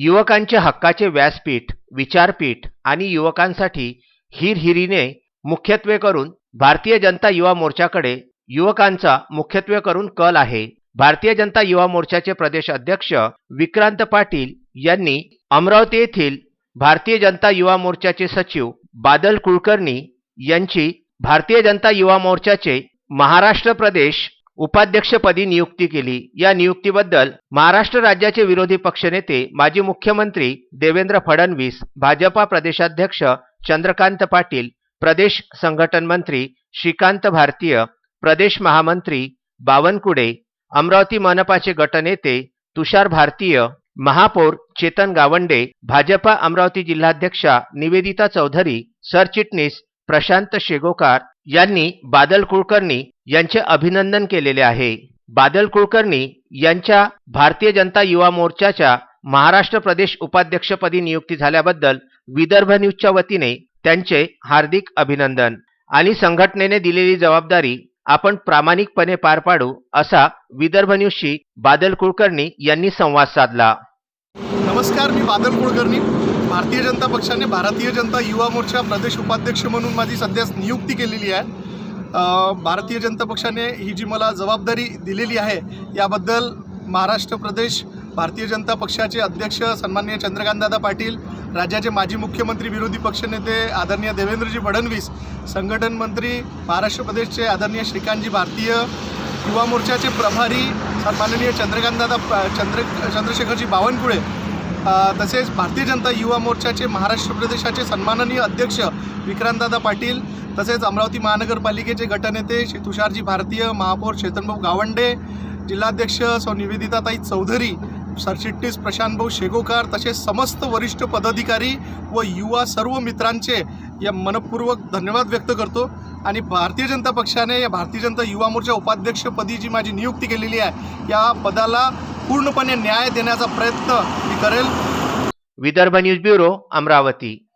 युवकांच्या हक्काचे व्यासपीठ विचारपीठ आणि युवकांसाठी हिरहिरीने मुख्यत्वे करून भारतीय जनता युवा मोर्चाकडे युवकांचा मुख्यत्वे करून कल आहे. भारतीय जनता युवा मोर्चाचे प्रदेश अध्यक्ष विक्रांत पाटील यांनी अमरावती येथील भारतीय जनता युवा मोर्चाचे सचिव बादल कुलकर्णी यांची भारतीय जनता युवा मोर्चाचे महाराष्ट्र प्रदेश उपाध्यक्षपदी नियुक्ती केली. या नियुक्तीबद्दल महाराष्ट्र राज्याचे विरोधी पक्षनेते माजी मुख्यमंत्री देवेंद्र फडणवीस भाजपा प्रदेशाध्यक्ष चंद्रकांत पाटील प्रदेश संघटन मंत्री श्रीकांत भारतीय प्रदेश महामंत्री बावनकुडे अमरावती मनपाचे गटनेते तुषार भारतीय महापौर चेतन गावंडे भाजपा अमरावती जिल्हाध्यक्षा निवेदिता चौधरी सरचिटणीस प्रशांत शेगोकार यांनी बादल कुलकर्णी यांचे अभिनंदन केलेले आहे. बादल कुलकर्णी यांच्या भारतीय जनता युवा मोर्चाच्या महाराष्ट्र प्रदेश उपाध्यक्षपदी नियुक्ती झाल्याबद्दल विदर्भ न्यूजच्या वतीने त्यांचे हार्दिक अभिनंदन आणि संघटनेने दिलेली जबाबदारी आपण प्रामाणिकपणे पार पाडू असा विदर्भ न्यूजशी बादल कुलकर्णी यांनी संवाद साधला. नमस्कार मी बादल कुलकर्णी. भारतीय जनता पक्षाने भारतीय जनता युवा मोर्चा प्रदेश उपाध्यक्ष म्हणून माझी सध्या नियुक्ती केलेली आहे. भारतीय जनता पक्षाने ही जी मला जबाबदारी दिलेली आहे याबद्दल महाराष्ट्र प्रदेश भारतीय जनता पक्षाचे अध्यक्ष सन्माननीय चंद्रकांतदादा पाटील राज्याचे माजी मुख्यमंत्री विरोधी पक्षनेते आदरणीय देवेंद्रजी फडणवीस संघटन मंत्री महाराष्ट्र प्रदेशचे आदरणीय श्रीकांतजी भारतीय युवा मोर्चाचे प्रभारी सन्माननीय चंद्रकांतदादा चंद्र चंद्रशेखरजी बावनकुळे तसेच भारतीय जनता युवा मोर्चाचे महाराष्ट्र प्रदेशाचे सन्माननीय अध्यक्ष विक्रांतदादा पाटील तसेच अमरावती महानगरपालिकेचे गटनेते श्री तुषारजी भारतीय महापौर चेतनभाऊ गावंडे जिल्हाध्यक्ष सौ निवेदिताताई चौधरी सरचिटणीस प्रशांतभाऊ शेगोकार तसेच समस्त वरिष्ठ पदाधिकारी व युवा सर्व मित्रांचे या मनपूर्वक धन्यवाद व्यक्त करतो. आणि भारतीय जनता पक्षाने या भारतीय जनता युवा मोर्चा उपाध्यक्षपदी जी माझी नियुक्ती केलेली आहे या पदाला पूर्णपणे न्याय देण्याचा प्रयत्न मी करेल. Vidarbha news bureau Amravati.